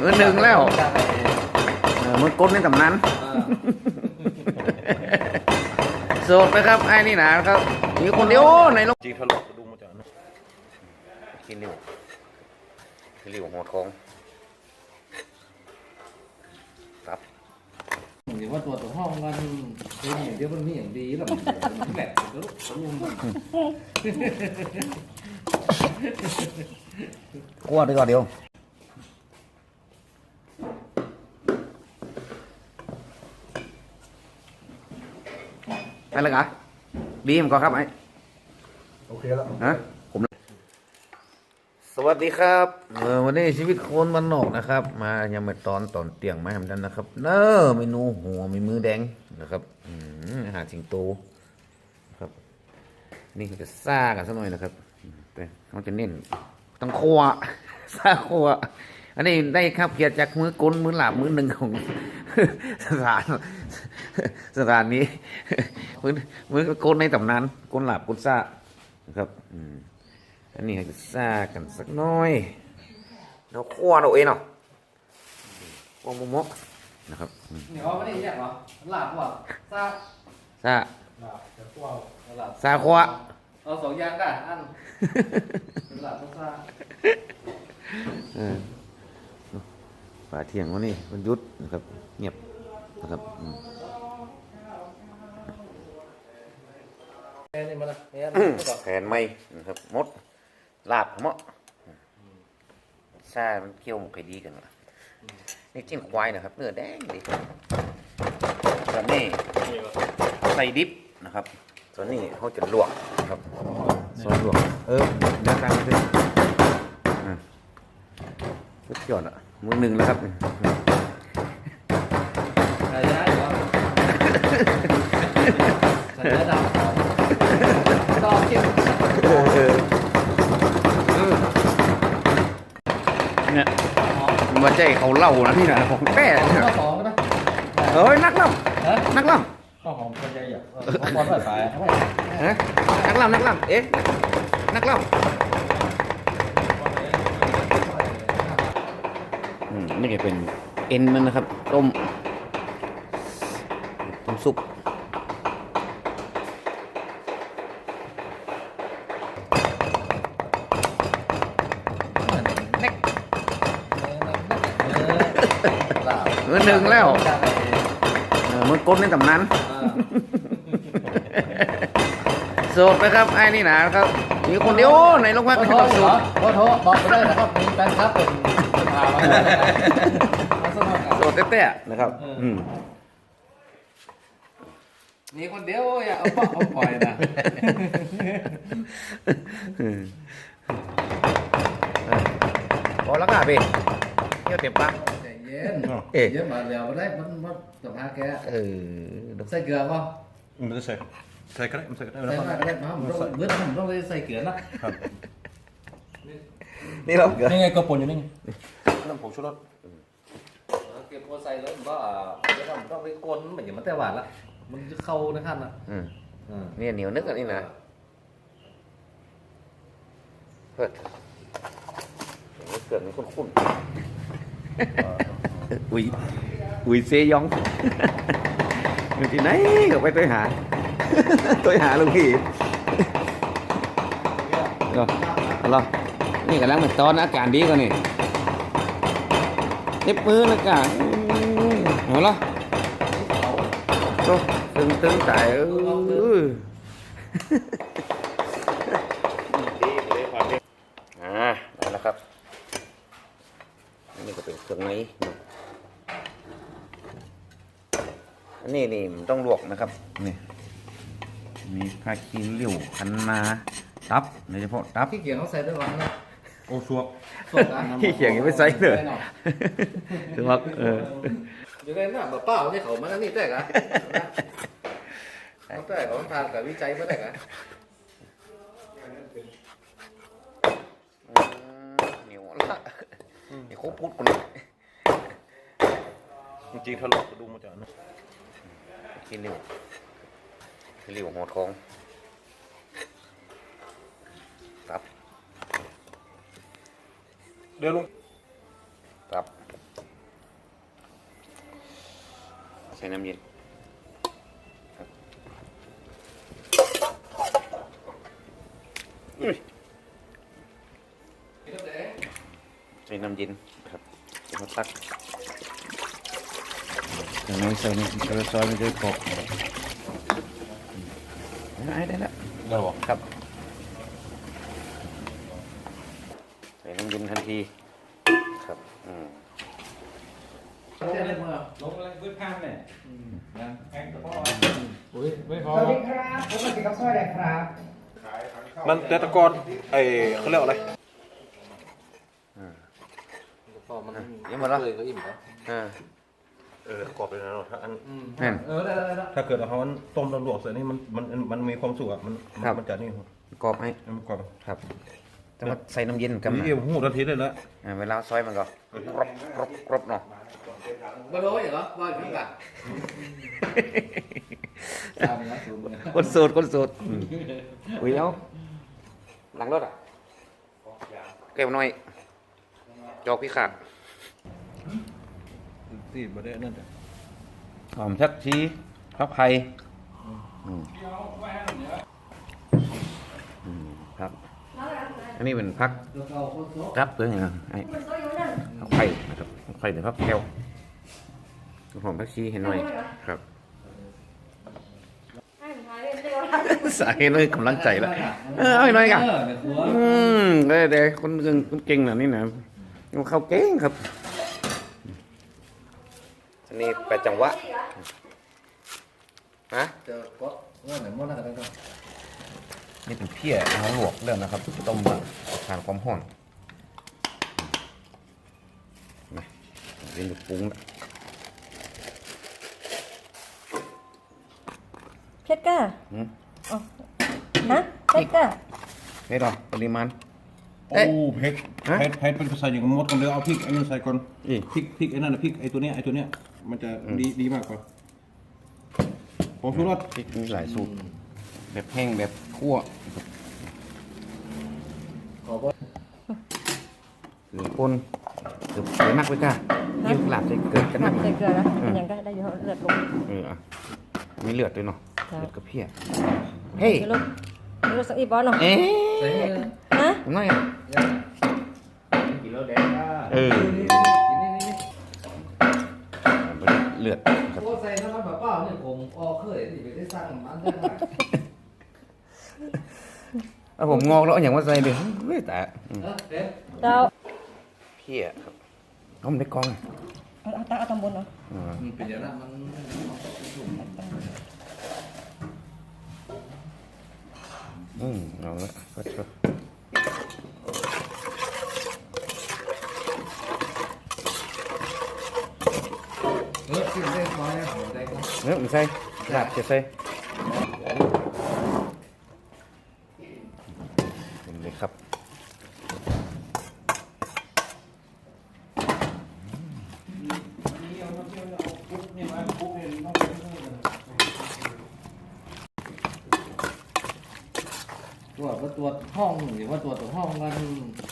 มือหนึ่งแล้ว เออมือกดในตำนานโสดไหมครับไอ้นี่นะครับ มีคนเดียวในโลกจริงทะลุกระดุมมาจากนั้นขี้ริ้วขี้ริ้วหัวทองครับเดี๋ยวว่าตัวตัวห้องมันเป็นอย่างเดียวมันมีอย่างดีแล้วมันแหลกแล้วผมยังกลัวดีกว่าเดียว ไปเลยกะดีมั้งก็ครับไอ้โอเคแล้วฮะผม สวัสดีครับเออวันนี้ชีวิตคนมันนอกนะครับ มายังมาตอนตอนเตียงมาทำดันนะครับ เนอเมนูหัวมีมือแดงนะครับอืมอาหารสิงโตนะครับ นี่ก็จะซ่ากันสักหน่อยนะครับอืมแต่เขาจะเน้นต้องครัวซ่าครัว อันนี้ได้ข้าวเกียรติจากมือกลนมือหลาบมือหนึ่งของสถานสถานนี้มือมือกลในตำนานกลหลาบกลซ่านะครับอืมอันนี้ให้ซ่ากันสักหน้อยเราคั่วเราเองเนาะคั่วมุมกนะครับอืมเหนียวไม่ได้แยกเหรอหลับว่ะซาซ่าหลับซ่าคั่วเอาสองอย่างกันอันหลับต้องซาเออ ป่าเที่ยงวันนี้มันหยุดนะครับ เงียบนะครับอืมแค่นี้มันนะเนี่ยแผนไม่นะครับมดลาบเหมาะซ่ามันเคี่ยวหมกไข่ดีกันวะนี่จิ้นควายนะครับเนื้อแดงดีส่วนนี้ใส่ดิบนะครับ ส่วนนี้เขาจะลวกนะครับส่วนลวกเออด้านกลางมาด้วยอะสุดยอดอะ มือหนึ่งแล้วครับใส่ได้เหรอใส่ได้ดำต่อเกี่ยวเนี่ยมาใจเขาเล่านะพี่นะของแป้เนี่ยข้อสองนะเอ้ยนักล่ฮะำนักล่ข้อของคนใหญ่อะข้อสายสายำฮะนักล่ำนักล่ำเอ๊ะนักล่ำ นี่ก็เป็นเอ็นมันนะครับ ต้ม ต้มซุปเน็กหลับมือหนึ่งแล้วเออมือกดในตำนานโสดไหมครับไอ้นี่หนะครับ มีคนเดียวในโรงพักขอนะโทครับษโสดขอโทษบอกไม่ได้นะครับมีแฟนคลับเป็น เป็นพามาด้วยมาสมัครโสดเต้ๆนะครับ อืมมีคนเดียวอย่าเอาปอกเอาปล่อยนะพอแล้วค่ะพี่เที่ยวเต็มปากใจเย็นเอ๊ะเย็นมาเดี๋ยวมาได้มันมันสัมภาษณ์แกเออใส่เกลือป่ะมันจะใส่ใส่ก็ได้มันใส่ก็ได้ใส่มากก็ได้มาผมต้องเมื่อผมต้องใส่เกลือนะนี่เราเกิดนี่ไงก็ปนอยู่นี่ไง น้ำผงชูรสเก็บพอใส่แล้วผมก็เดี๋ยวผมต้องไปกลนเหมือนอย่างมันแต่หวานละมันจะเข้าในขั้นนะอืมอืมนี่เหนียวนึกอันนี้นะเปิดเกิดมันคุ้นๆอุ้ยอุ้ยเซยองอยู่ที่ไหนก็ไปตัวหาตัวหาลุงพี่เหรอเหรอนี่กำลังเป็นตอนอาการดีกว่านี่ เจ็บมือแล้วกันเหรอโอ้ตึงตึงใจเอออ่าได้แล้วครับอันนี้ก็เป็นเครื่องในอันนี้นี่มันต้องลวกนะครับนี่มีผ้าคีริ้วคันนา ตับโดยเฉพาะตับขี้เกียจเขาใส่ด้วยหวานนะ โอ้ซัวขี้เขียงยังไม่ใส่เลยถือว่าเอออยู่ในหน้าแบบเปล่าเนี่ยเขามันอันนี่แต่กะเขาแต่เขาทานกับวิจัยมาแต่กะเหนียวละเดี๋ยวเขาพูดคนจริงทะลุกระดุมมาจากนั้นขี้ริ้วขี้ริ้วหัวทอง เดี๋ยวลงครับใส่น้ำเย็นคใส่น้ำเย็นครับเขาตักอย่างน้อยใส่กระซอยมันจะกรอบได้แล้วได้แล้วครับ ย็นทันที ครับอืมลงอะไรพื้นข้างเนี่ยแพงก็พออุ้ยไม่พอสวัสดีครับผมมาสิครับสวัสดีครับ มันแต่ตะกอนไอ้เขาเรียกอะไรพอมันยังหมดแล้วเลยก็อิ่มแล้วอ่าเออกรอบเลยนะเนาะถ้าอันนั่นเออได้ได้ได้ถ้าเกิดเอามันต้มแล้วลวกเสร็จนี่มันมันมันมีความสุกอะมันครับมันจะนี่กรอบให้มันกรอบครับ แต่ว่าใส่น้ำเย็นกันนี่หูทันทีเลยละอ่าเวลาซอยมันก็กรอบกรอบกรอบเนาะบอลโอยเหรอว่าขึ้นกันตามนะสูงนะคนสูตรคนสูตรอืมอุ้ยเอาหลังรถอะเก็บหน่อย จอกพี่ขาดตีมาได้นั่นจ้ะหอมชักชีพับไผ่อืมอืมครับ อั นนี้เป็นพักตัวเก่าโคตรโซ่รับด้วยไงไอ้พักไผ่นะครับพักไผ่หรือพักแก้วหอมพักชีเห็นหน่อยครับสายเลยกำลังใจละเออเอาหน่อยกันเออในครัวอืมเด้เด้คนเก่งคนเก่งแบบนี้นะมันเข้าเก่งครับ อันนี้แปดจังหวะฮะเจอก็เงื่อนไหนมั่วหน้ากันก็นี่ เป็นเพี้ยเอาหลวกแล้วนะครับ ต้มแบบทานความร้อนนะเรียนปรุงละเพชรก้าหืม อ๋อฮะเพชรก้าไม่หรอกปริมาณ โอ้เอ๊ะเผ็ดฮะเผ็ดเผ็ดเป็นภาษาอย่างมดกันเลยเอาพริกไอ้นี่ใส่ก่อนอีพริกพริกไอ้นั่นนะพริกไอ้ตัวเนี้ยไอ้ตัวเนี้ยมันจะดีดีมากกว่าผมชูรสพริกมีหลายสูตรแบบแห้งแบบ คั่วขอบอกหรือคนหรือเสือนักไว้ก้ายิ่งหลาบใส่เกิดกันหมันักกใส่เกลือนะเป็นอย่างก็ได้เยอะเลือดลงเอออะมีเลือดด้วยเนาะครับเลือดกระเพี้ยเฮ้ยเดี๋ยวลูกเดี๋ยวลูกสักอีบอลเนาะเอ๊ใส่ะเงินฮะน้อยอะยังกินแล้วแดงอะเออนี่นี่นี่นี่เลือดครับโอ้ใส่น้ำมันแบบเปล่าเนี่ยผมออเคยที่ไปได้สร้างมันได้ ไหมเอาผมงอกแล้วเอาอย่างว่าใส่เดี๋ยวเฮ้ยแต่อืมเออเด็กเราเพี้ยครับเอามันในกล่องเอาเอาตั้งเอาตำบลเนาะอ่ามันเป็นอย่างนั้นมันอืมเอาละก็ชอบเออขึ้นได้น้อยนะผมได้ก็เนื้อมันใส่ลาบจะใส่เห็นเลยครับ ตรวจว่าตรวจห้องหรือว่าตรวจตัวห้องมัน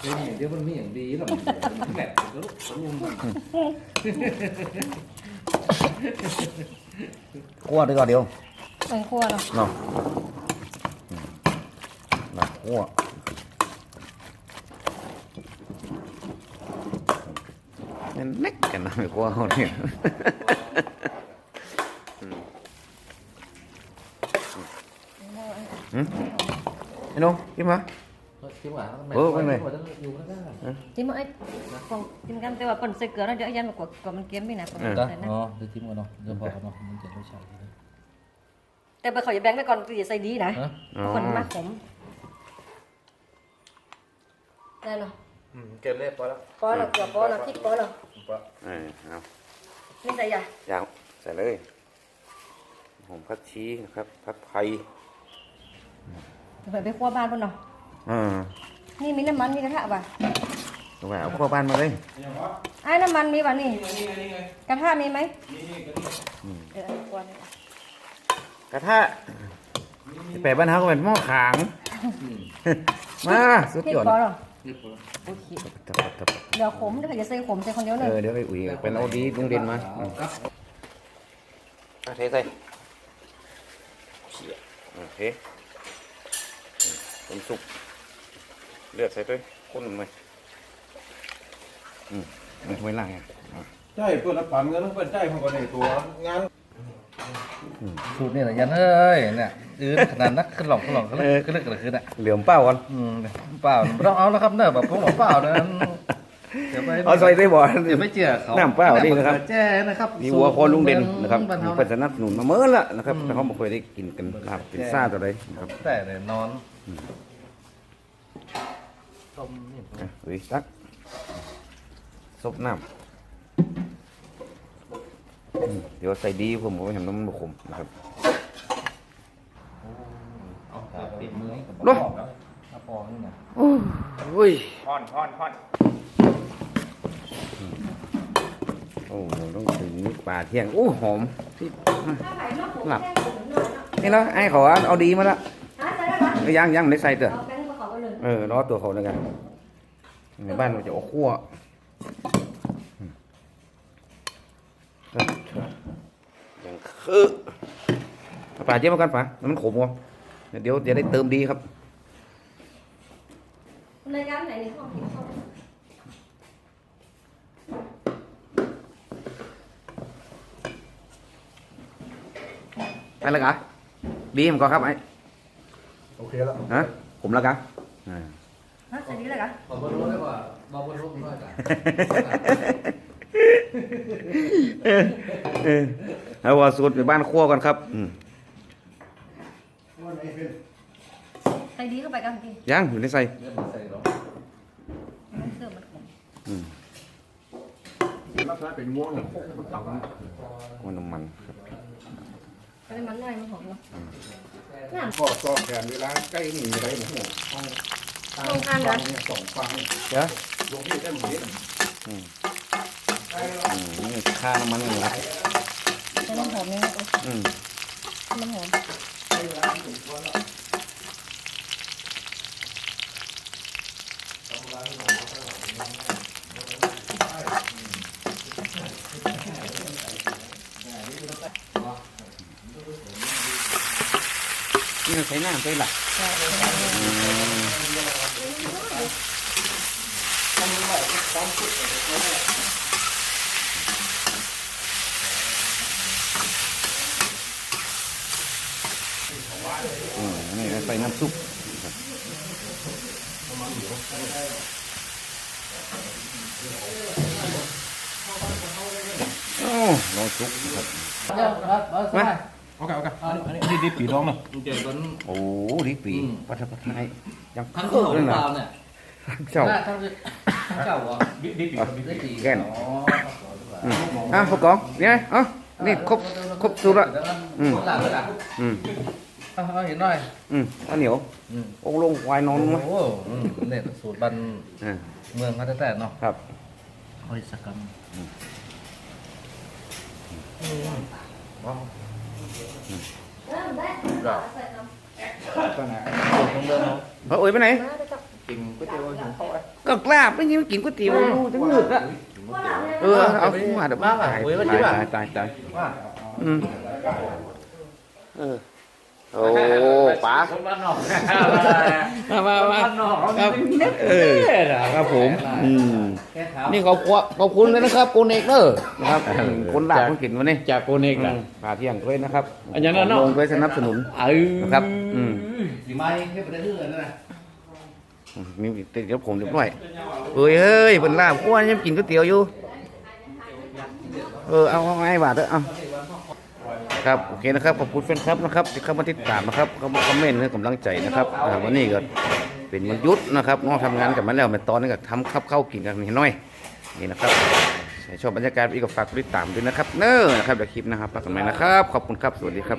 เป็นอย่างเดียวมันมีอย่างดีแล้วมันแบบก็รู้ผมยังคั่วดีกว่าเดียวเป็นครัวเนาะเนาะอืมหลักคั่วนั่นเล็กกันนะไม่กลัวเขาเนี่ยอืม ไอ้น้องกินมาคิดว่าเออเป็นไงอยู่แล้วก็จิ้มเอาไอ้ของจิ้มกันแต่ว่าเปิ่นใส่เกลือแล้วเดี๋ยวยันมากว่ากว่ามันเค็มไปนะเออใส่นะอ๋อเดี๋ยวทิ้งกันเนาะเดี๋ยวบอกกันเนาะมันจะไม่ใช่แต่ไปเขาอย่าแบ่งไว้ก่อนคืออย่าใส่ดีนะฮะอ๋อคนมากขมได้เนาะเก็บเล็บพอแล้วปอเนาะเกลือปอเนาะพริกปอเนาะเออเอานี่ใส่ยาอยาวใส่เลยหอมผักชีนะครับผักไผ่ไปไปครัวบ้านพุ่นเนาะอ่านี่มีน้ำมันมีกระทะป่ะตรงไหนเอาข้าวบ้านมาเลยไอ้น้ำมันมีป่ะนี่กระทะมีไหมเออครัวนี่กระทะแปะบ้านเฮาก็เป็นหม้อขางมาสุดพริกยอดปอเนาะเรียบร้อยโอเคทับทับทับเดี๋ยวขมเดี๋ยวเขาจะใส่ขมใส่คนเดียวหเอนึ่งอเดี๋ยวไปอุ่ยเป็นเอาดีลุงเด่นมาอืมครับอะเทใส่เชี่ยโอเค อืมต้มสุก เลือดใส่ด้วยข้นลงไปอืมไม่ไม่ล่างไงอะใช่เพื่อนรับปันเงินเพื่อนใช่ของคนในตัวงานสูตรนี่แหละยันเอ้ยเนี่ยอืดขนาดนักขึ้นหลอกขึ้นหลอกขึ้นขึ้นขึ้นขึ้นอะเหลือมเป้าก่อนอืมเปล่าไม่ต้องเอาแล้วครับเนอะแบบพวกหมอเปล่านะเดี๋ยวไปเอาใส่ได้บ่เดี๋ยวไม่เจอเขาน้ำเปล่านี่นะครับแจ้นะครับมีวัวโคนลุงเด่นนะครับบ้านมีเฮาเพื่อนสนับสนุนมาเมื่อละนะครับแต่เขาไม่เคยได้กินกันลาบเป็นซ่าตัวใดนะครับแต่เนี่ยนอน ต้มนี่อะเฮ้ยตักซบน้ำอืมเดี๋ยวใส่ดีผมผมเห็นน้ำมันขมนะครับ เอาขาปิดมือให้กับเนอะถ้าพอนี่นะโอ้ยฮอนฮอนฮอนโอ้เราต้องถึงป่าเที่ยงโอ้หอมที่ถ้าไข่นอกผมหลับแห้งผมนอนเนาะนี่เนาะไอ้เขาเอาดีมาละ ยยังยังไม่ได้ใส่เด้อเอาแป้งมาขอกันเลยเออรอตัวเขาแล้วกันในบ้านเราจะเอาคั่วอืมอย่างคือเอาป่าเจี๊ยบมากันป่ามันขมวะเดี๋ยวจะได้เติมดีครับในร้านไหนในห้องห้องไปแล้วกะดีผมก็ครับไอ้ โอเคแล้วฮะผมแล้วกะอ่าฮะใส่ดีเลยกันขอบคุณรู้ได้ว่าบอบนรูปน้อยกันเออเอาว่าสูตรไปบ้านคั่วกันครับอืมใส่ดีเข้าไปกันพี่ยังอยู่ในใส่เรื่องมันใส่หรอมันเสื่อมมันขมอืมลักษณะเป็นง่วงเนี่ยคั่วน้ำมันครับ ก็เลยมันหน่อยมันหอมเนาะน้ก็ก็แทนเวลาใกล้นี่อะไรหมดหัวห้องำลงทานเหรอเนี่ยสองฟังเดี๋ยวลงที่ได้หมดเลยอืมนี่ค่าน้ำมันเลยครับให้มันหอมนี่อืมมันหอม นี่ใส่น้ำไปละอืมนี่ใส่น้ำซุปครับ โอ้ลองซุปครับเดี๋ยวครับเอาใส่โอเคโอเคอันนี้อันนี้ดีปีน้องเนาะเดี๋ยวตอน โอ้ดีปีปัทปัทไทยยังทั้งเคิข้าวร์เลยเปนะล่าเนี่ยเจ้า ทั้งทั้งเจ้าเหรอดีดีปีได้กี่แก่น อ๋ออืมอะพวกกองเนี่ยเอ้านี่ครบครบสูตรละ อืม หลังเลยอะอืมเอาเอาเห็นหน่อยอืมข้าวเหนียวอืมองค์ลงควายนอนโอ้มั้ยโหอืมเนี่ยสูตรบันอ่าเมืองเขาแต่ๆเนาะครับหอยสักกำว้าวเริ่มได้ครับใส่น้ำสูตรของเมืองเขาเฮ้ยโอ้ยไปไหนมาไปจับกินก๋วยเตี๋ยวหิวข้าวไอ้ก็กล้าไม่ยิ้มกินก๋วยเตี๋ยวดูจังหนึกอะว่าหลังเนี่ยเออเอาขึ้นมาเดี๋ยวมาป่ะตายโอ้ยมันยิ้มตาอะยตายตายว่าอืมเออโอ้ป๋าคนบ้านนอกมามามาบ้านนอกเขาครับเออครับผมอืมแค่ขาว นี่ขอบคุณขอบคุณเลยนะครับโกเนกเนอร์นะครับคนหลักคนกินวันนี้จากโกเนกอืนะมพาเที่ยงด้วยนะครับอันนั้นน่ะเนาะลงด้วยสนับสนุน เออนะครับอืม สีไม้แค่ประเดี๋ยวนั่นนะมีติดกับผมเรียบร้อยเอ้ยเฮ้ยเป็นลาบอ้วนยังกินก๋วยเตี๋ยวอยู่ เออเอาเอาไอ้บาทเถอะเอาครับโอเคนะครับขอบคุณแฟนครับนะครับที่เข้ามาติดตามนะครับเข้ามาคอมเมนต์ให้กำลังใจนะครับอ่าวันนี้ก็ เป็นมันยุดนะครับน้องทำงานกับมันแล้วมันตอนนี้ก็ทำข้าวเข้ากินกันนิดหน่อยนี่นะครับชอบบรรยากาศอีกก็ฝากติดตามด้วยนะครับ เน้อนะครับเดี๋ยวคลิปนะครับฝากกันใหม่นะครับ ขอบคุณครับ สวัสดีครับ